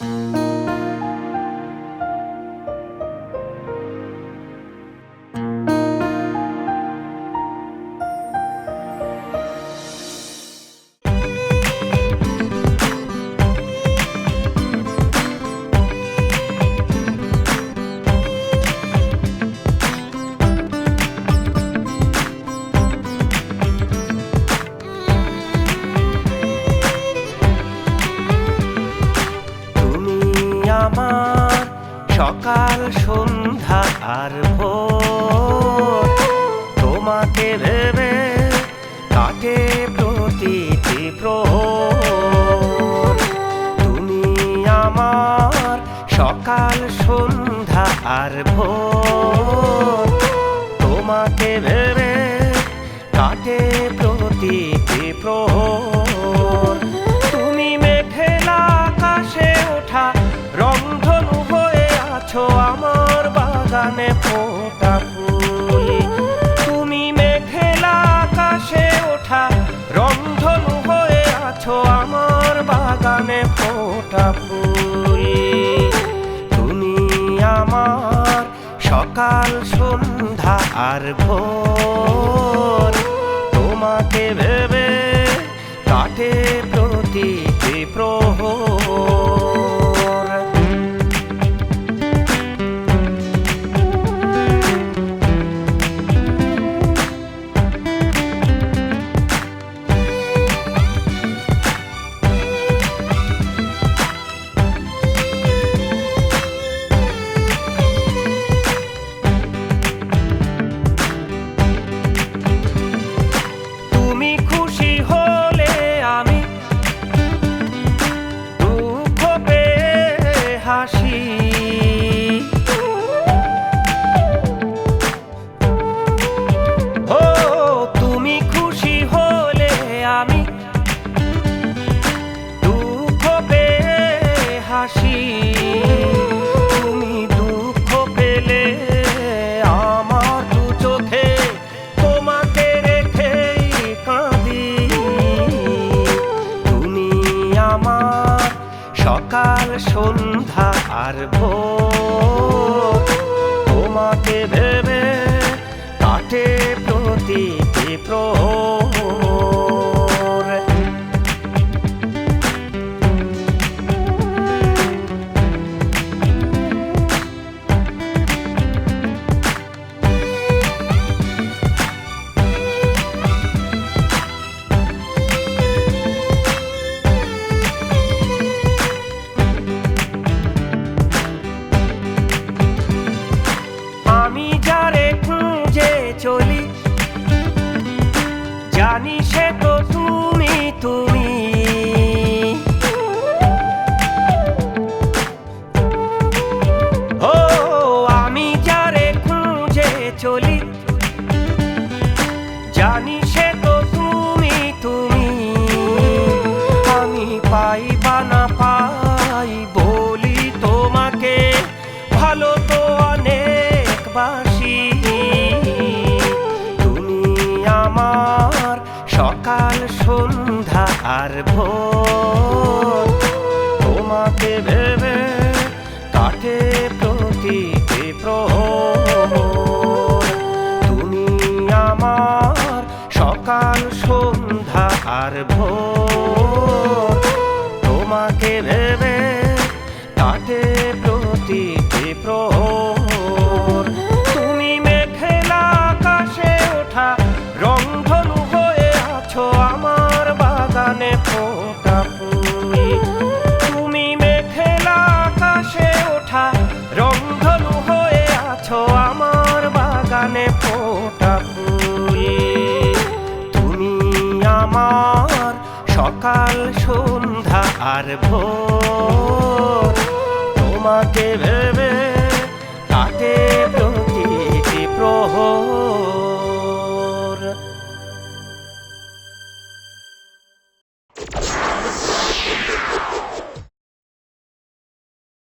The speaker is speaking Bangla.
তুমি সন্ধ্যা আর ভোর তোমাকে ভেবে কাটে প্রতিটি প্রহর। তুমি আমার সকাল সন্ধ্যা আর ভোর তোমাকে ভেবে কাটে প্রতিটি প্রহর। আছো আমার বাগানে ফোটা ফুল। তুমি মেঘেলা আকাশে ওঠা রংধনু হয়ে আছো আমার বাগানে ফোটা ফুল। তুমি আমার সকাল, সন্ধ্যা আর ভোর। তোমাকে ভেবে কাটে প্রতি প্রহর হাসি তুমি দুঃখ পেলে আমার দু চোখে, তোমাকে রেখেই কাঁদি। তুমি আমার সকাল, সন্ধ্যা আর ভোর। তোমাকে ভেবে কাটে প্রতিটি প্রহর। জানি সে তো তুমি তুমি। ও, আমি যারে খুঁজে চলি, জানি সে তো তুমি তুমি। আমি পাই বা না পাই বলি তোমাকে, ভালো তো অনেক আর ভোর তোমাকে ভেবে প্রতিটি প্রহর। তুমি আমার সকাল সন্ধ্যা আর ভোর। তোমাকে ভেবে কাটে প্রতিটি প্রহর। বাগানে ফোটা ফুল তুমি মেঘেলা আকাশে ওঠা, রংধনু হয়ে আছো আমার বাগানে ফোটা ফুল তুমি আমার সকাল, সন্ধ্যা আর ভোর। তোমাকে ভেবে